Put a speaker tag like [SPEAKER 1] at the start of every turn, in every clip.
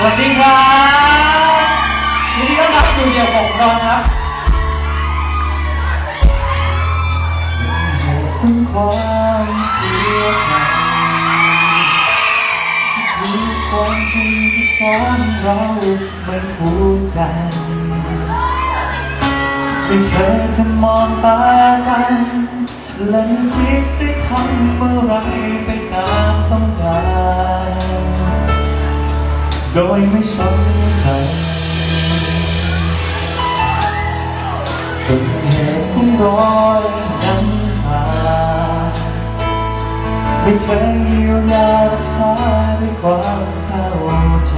[SPEAKER 1] สวัสดีครับยินดีต้อนรับสู่เดี่ยวของเราครับเป็นความเสียใจคือความจริงที่สอนเราไม่พูดกันไม่เคยจะมองตากัน และไม่คิดได้ทำเมื่อไรไปตาม ดยไม่สนใครเป็นเหตุของรอยน้ำตาไม่เคยเยียวยารักษาด้วยความเข้าใจ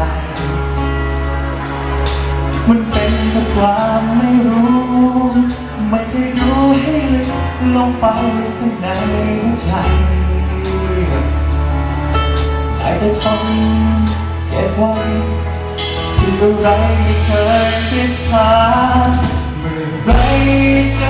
[SPEAKER 1] มันเป็นแค่ความไม่รู้ ไม่เคยรู้ให้ลึกลงไปข้างในหัวใจได้แต่ทน เก็บไว้ที่อะไรไม่เคยคิดถามเมื่อไรจะ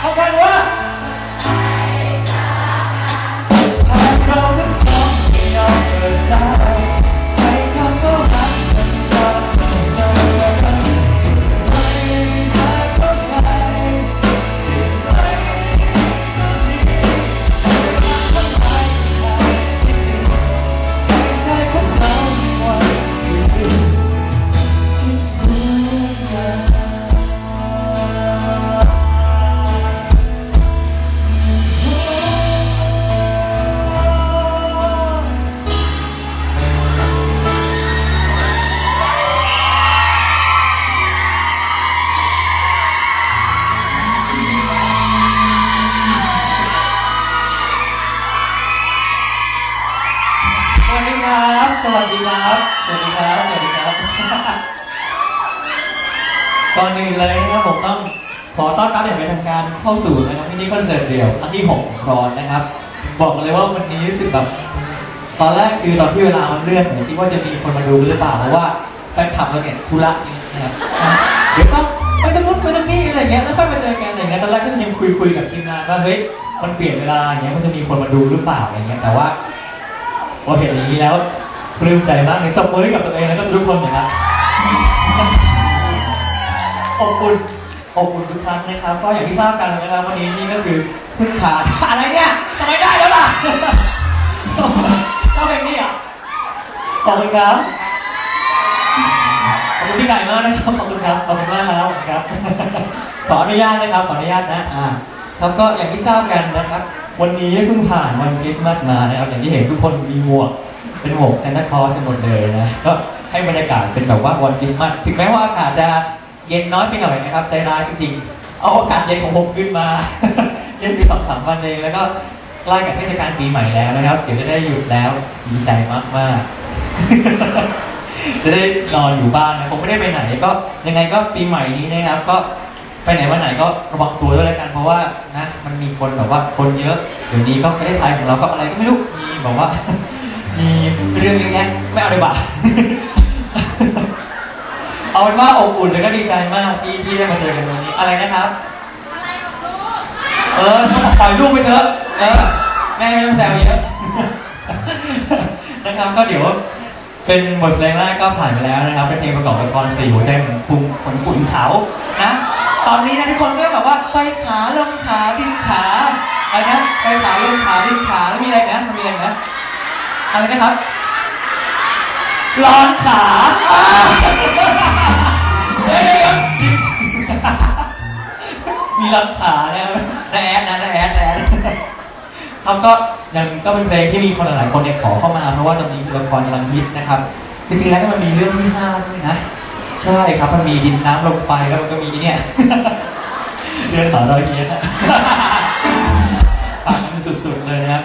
[SPEAKER 1] เอา วัสดีครับ สวัสดีครับ สวัสดีครับ สวัสดีครับ ก่อนอื่นเลยนะครับผมต้องขอต้อนรับอย่างเป็นทางการเข้าสู่นะครับมินิคอนเสิร์ตเดี่ยวอันที่6ของรอนนะครับ บอกเลยว่าวันนี้รู้สึกแบบตอนแรกคือตอนที่เวลามันเลื่อนเนี่ยคิดว่าจะมีคนมาดูหรือเปล่าเพราะว่าแฟนคลับเราเนี่ยธุระจริงนะครับเดี๋ยวต้องไปตรงนู้นไปตรงนี้อะไรเงี้ยแล้วค่อยมาเจอกันอะไรเงี้ยตอนแรกก็ยังคุยคุยๆกับทีมงานว่าเฮ้ยมันเปลี่ยนเวลาอย่างเงี้ยมันจะมีคนมาดูหรือเปล่าอะไรเงี้ยแต่ว่า พอเห็นอย่างนี้แล้วปลื้มใจมากเลยตบมือให้กับตัวเองแล้วก็ทุกคนนะครับอบอุ่นอบอุ่นทุกครั้งนะครับ ก็อย่างที่ทราบกันนะครับวันนี้นี่ก็คือพึ่งขาดอะไรเนี่ยทำไมได้แล้วล่ะก็เพลงนี้อะขอบคุณครับขอบคุณพี่ไก่มากนะครับขอบคุณครับขอบคุณมากครับครับขออนุญาตนะครับขออนุญาตนะอ่าครับก็อย่างที่ทราบกันนะครับ วันนี้เพิ่งผ่านวันคริสต์มาสมานะครับอย่างที่เห็นทุกคนมีหมวกเป็นหมวกซานตาคลอสกันหมดเลยนะก็ให้บรรยากาศเป็นแบบว่าวันคริสต์มาสถึงแม้ว่าอากาศจะเย็นน้อยไปหน่อยนะครับใจร้ายจริงๆเอาอากาศเย็นของผมขึ้นมา เย็นไปสองสามวันเองแล้วก็ใกล้กับเทศกาลปีใหม่แล้วนะครับเดี๋ยวจะได้หยุดแล้วดีใจมากๆจะได้นอนอยู่บ้านนะผมไม่ได้ไปไหนก็ยังไงก็ปีใหม่นี้นะครับก็ ไปไหนมาไหนก็ระวังตัวด้วยแล้วกันเพราะว่านะ มันมีคนแบบว่าคนเยอะเดี๋ยวนี้ก็ประเทศไทยของเราก็อะไรก็ไม่รู้มีแบบว่า มีเรื่องเยอะแยะไม่เอาดีกว่าเอาเป็นว่าอบอุ่นแล้วก็ดีใจมากที่ที่ได้มาเจอกันวันนี้อะไรนะครับ เออปล่อยลูกไปเถอะเออแม่ไม่ต้องแซวเยอะนะครับก็เดี๋ยวเป็นบทเพลงแรกก็ผ่านไปแล้วนะครับเป็นเพลงประกอบละครสี่หัวใจของคุณขนขุนเขานะ ตอนนี้นะทุกคนก็แบบว่าไปขาลงขาดิ้นขาอะไรนะไปขาลงขาดิ้นขาแล้วมีอะไรนะมันมีอะไรนะอะไรนะครับร้อนขาเฮ้ยมีร้อนขาเนี่ยนะแอดนะนะแอดนะแอดครับก็ยังก็เป็นเพลงที่มีคนหลายๆคนเนี่ยขอเข้ามาเพราะว่าตอนนี้ละครกำลังฮิตนะครับจริงๆแล้วมันมีเรื่องที่ห้าด้วยนะ ใช่ครับมันมีดินน้ำลมไฟแล้วมันก็มีเนี่ย เรื่องต่อรอยเฮียนอะปากมันสุดๆเลยนะครับ